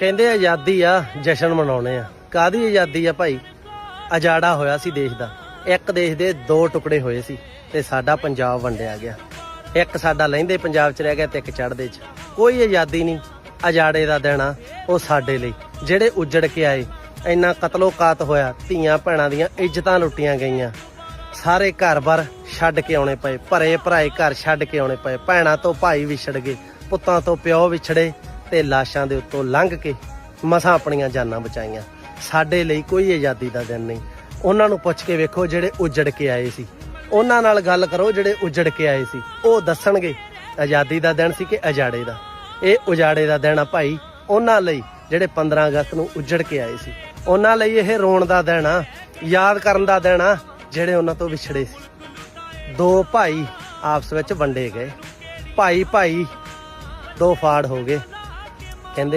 ਕਹਿੰਦੇ ਆਜ਼ਾਦੀ ਆ, ਜਸ਼ਨ ਮਨਾਉਣੇ ਆ। ਕਾਦੀ ਆਜ਼ਾਦੀ ਆ ਭਾਈ? ਅਜਾੜਾ ਹੋਇਆ ਸੀ ਦੇਸ਼ ਦਾ। ਇੱਕ ਦੇਸ਼ ਦੇ ਦੋ ਟੁਕੜੇ ਹੋਏ ਸੀ ਤੇ ਸਾਡਾ ਪੰਜਾਬ ਵੰਡਿਆ ਗਿਆ। ਇੱਕ ਸਾਡਾ ਲਹਿੰਦੇ ਪੰਜਾਬ 'ਚ ਰਹਿ ਗਿਆ ਤੇ ਇੱਕ ਚੜ੍ਹਦੇ 'ਚ। ਕੋਈ ਆਜ਼ਾਦੀ ਨਹੀਂ। ਅਜਾੜੇ ਦਾ ਦੇਣਾ ਉਹ ਸਾਡੇ ਲਈ। ਜਿਹੜੇ ਉੱਜੜ ਕੇ ਆਏ, ਇੰਨਾ ਕਤਲੋਕਾਤ ਹੋਇਆ, ਧੀਆਂ ਭੈਣਾਂ ਦੀਆਂ ਇੱਜ਼ਤਾਂ ਲੁੱਟੀਆਂ ਗਈਆਂ। ਸਾਰੇ ਘਰ-ਬਾਰ ਛੱਡ ਕੇ ਆਉਣੇ ਪਏ, ਭਰੇ ਭਰਾਏ ਘਰ ਛੱਡ ਕੇ ਆਉਣੇ ਪਏ। ਭੈਣਾਂ ਤੋਂ ਭਾਈ ਵਿਛੜ ਗਏ, ਪੁੱਤਾਂ ਤੋਂ ਪਿਓ ਵਿਛੜੇ। ਤੇ ਲਾਸ਼ਾਂ ਦੇ ਉੱਤੋਂ ਲੰਘ ਕੇ ਮਸਾਂ ਆਪਣੀਆਂ ਜਾਨਾਂ ਬਚਾਈਆਂ। ਸਾਡੇ ਲਈ ਕੋਈ ਆਜ਼ਾਦੀ ਦਾ ਦਿਨ ਨਹੀਂ। ਉਹਨਾਂ ਨੂੰ ਪੁੱਛ ਕੇ ਵੇਖੋ ਜਿਹੜੇ ਉੱਜੜ ਕੇ ਆਏ ਸੀ। ਉਹਨਾਂ ਨਾਲ ਗੱਲ ਕਰੋ ਜਿਹੜੇ ਉੱਜੜ ਕੇ ਆਏ ਸੀ। ਉਹ ਦੱਸਣਗੇ, ਆਜ਼ਾਦੀ ਦਾ ਦਿਨ ਸੀ ਕਿ ਅਜਾੜੇ ਦਾ? ਇਹ ਉਜਾੜੇ ਦਾ ਦਿਨ ਆ ਭਾਈ, ਉਹਨਾਂ ਲਈ ਜਿਹੜੇ 15 ਅਗਸਤ ਨੂੰ ਉੱਜੜ ਕੇ ਆਏ ਸੀ। ਉਹਨਾਂ ਲਈ ਇਹ ਰੋਣ ਦਾ ਦਿਨ ਆ, ਯਾਦ ਕਰਨ ਦਾ ਦਿਨ ਆ, ਜਿਹੜੇ ਉਹਨਾਂ ਤੋਂ ਵਿਛੜੇ ਸੀ। ਦੋ ਭਾਈ ਆਪਸ ਵਿੱਚ ਵੰਡੇ ਗਏ। ਭਾਈ ਭਾਈ, ਦੋ ਫਾੜ ਹੋ ਗਏ।